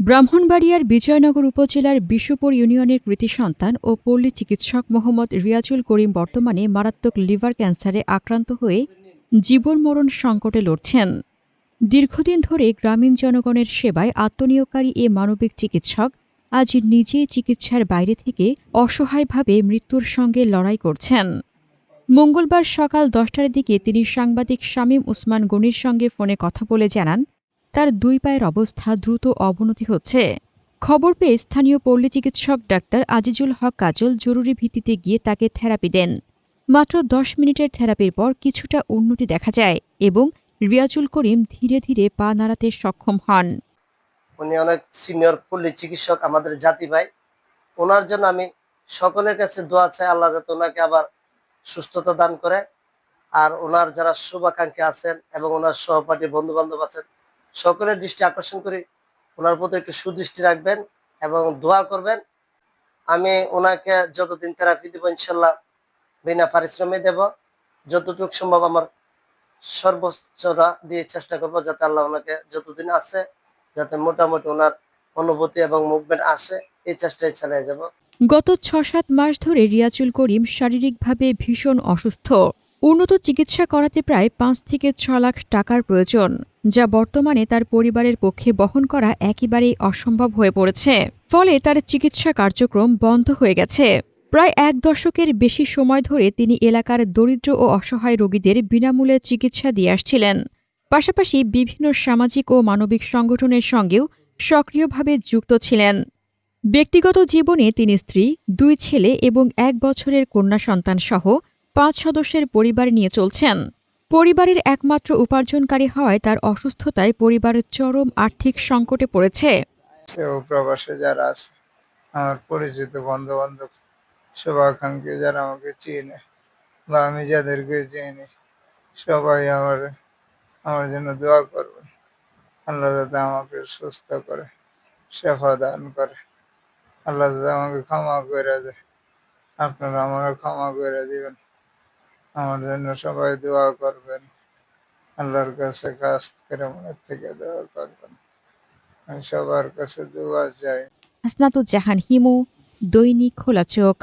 ব্রাহ্মণবাড়িয়ার বিজয়নগর উপজেলার বিশুপুর ইউনিয়নের কৃতি সন্তান ও পল্লী চিকিৎসক মোহাম্মদ রিয়াজুল করিম বর্তমানে মারাত্মক লিভার ক্যান্সারে আক্রান্ত হয়ে জীবন মরণ সংকটে লড়ছেন। দীর্ঘদিন ধরে গ্রামীণ জনগণের সেবায় আত্মনিয়োগকারী এ মানবিক চিকিৎসক আজ নিজেই চিকিৎসার বাইরে থেকে অসহায়ভাবে মৃত্যুর সঙ্গে লড়াই করছেন। মঙ্গলবার সকাল দশটার দিকে তিনি সাংবাদিক শামীম উসমান গনির সঙ্গে ফোনে কথা বলে জানান তার দুই পায়ের অবস্থা দ্রুত অবনতি হচ্ছে। খবর পেয়ে স্থানীয় পল্লী চিকিৎসক ডাক্তার আজিজুল হক কাজল জরুরি ভিত্তিতে গিয়ে তাকে থেরাপি দেন। মাত্র দশ মিনিটের থেরাপির পর কিছুটা উন্নতি দেখা যায় এবং রিয়াজুল করিম ধীরে ধীরে পা নাড়াতে সক্ষম হন। উনি অনেক সিনিয়র পল্লী চিকিৎসক আমাদের জাতি ভাই। ওনার জন্য আমি সকলের কাছে দোয়া চাই, আল্লাহ যাতে ওনাকে আবার সুস্থতা দান করে। আর ওনার যারা শুভাকাঙ্ক্ষী আছেন এবং ওনার সহপাঠী বন্ধু বান্ধব আছেন সকলের দৃষ্টি আকর্ষণ করি ওনার প্রতি একটু সুদৃষ্টি রাখবেন এবং দোয়া করবেন। আমি ওনাকে যতদিন থেরাপি দেবো ইনশাল্লাহ বিনা পারিশ্রমিক দেব। যতটুকু সম্ভব আমার সর্বোচ্চটা দিয়ে চেষ্টা করব যাতে আল্লাহ ওনাকে যতদিন আছে যাতে মোটামুটি ওনার অনুভূতি এবং মুভমেন্ট আসে, এই চেষ্টায় চালিয়ে যাব। গত ছ সাত মাস ধরে রিয়াজুল করিম শারীরিকভাবে ভীষণ অসুস্থ। উন্নত চিকিৎসা করাতে প্রায় পাঁচ থেকে ছ লাখ টাকার প্রয়োজন, যা বর্তমানে তার পরিবারের পক্ষে বহন করা একেবারেই অসম্ভব হয়ে পড়েছে। ফলে তার চিকিৎসা কার্যক্রম বন্ধ হয়ে গেছে। প্রায় এক দশকের বেশি সময় ধরে তিনি এলাকার দরিদ্র ও অসহায় রোগীদের বিনামূল্যে চিকিৎসা দিয়ে আসছিলেন। পাশাপাশি বিভিন্ন সামাজিক ও মানবিক সংগঠনের সঙ্গেও সক্রিয়ভাবে যুক্ত ছিলেন। ব্যক্তিগত জীবনে তিনি স্ত্রী, দুই ছেলে এবং এক বছরের কন্যা সন্তান সহ পাঁচ সদস্যের পরিবার নিয়ে চলছেন। পরিবারের একমাত্র উপার্জনকারী হওয়ায় তার অসুস্থতায় পরিবারের চরম আর্থিক সংকটে পড়েছে। প্রবাসে যারা আছে, আমার পরিচিত বন্ধু বান্ধব শুভাকাঙ্ক্ষী যারা আমাকে চিনে বা আমি যাদেরকে চিনি, সবাই আমার আমার জন্য দোয়া করবেন। আল্লাহ যাতে আমাকে সুস্থ করে শেফা দান করে। আল্লাহ যাতে আমাকে ক্ষমা করে দেয়। আপনারা আমাকে ক্ষমা করে দিবেন। আমার জন্য সবাই দোয়া করবেন। আল্লাহর কাছে কাজ করে মনের থেকে দোয়া করবেন। সবার কাছে দোয়া যায় আসনাতু হাসনাতুজ্জাহান হিমু, দৈনিক খোলা চোখ।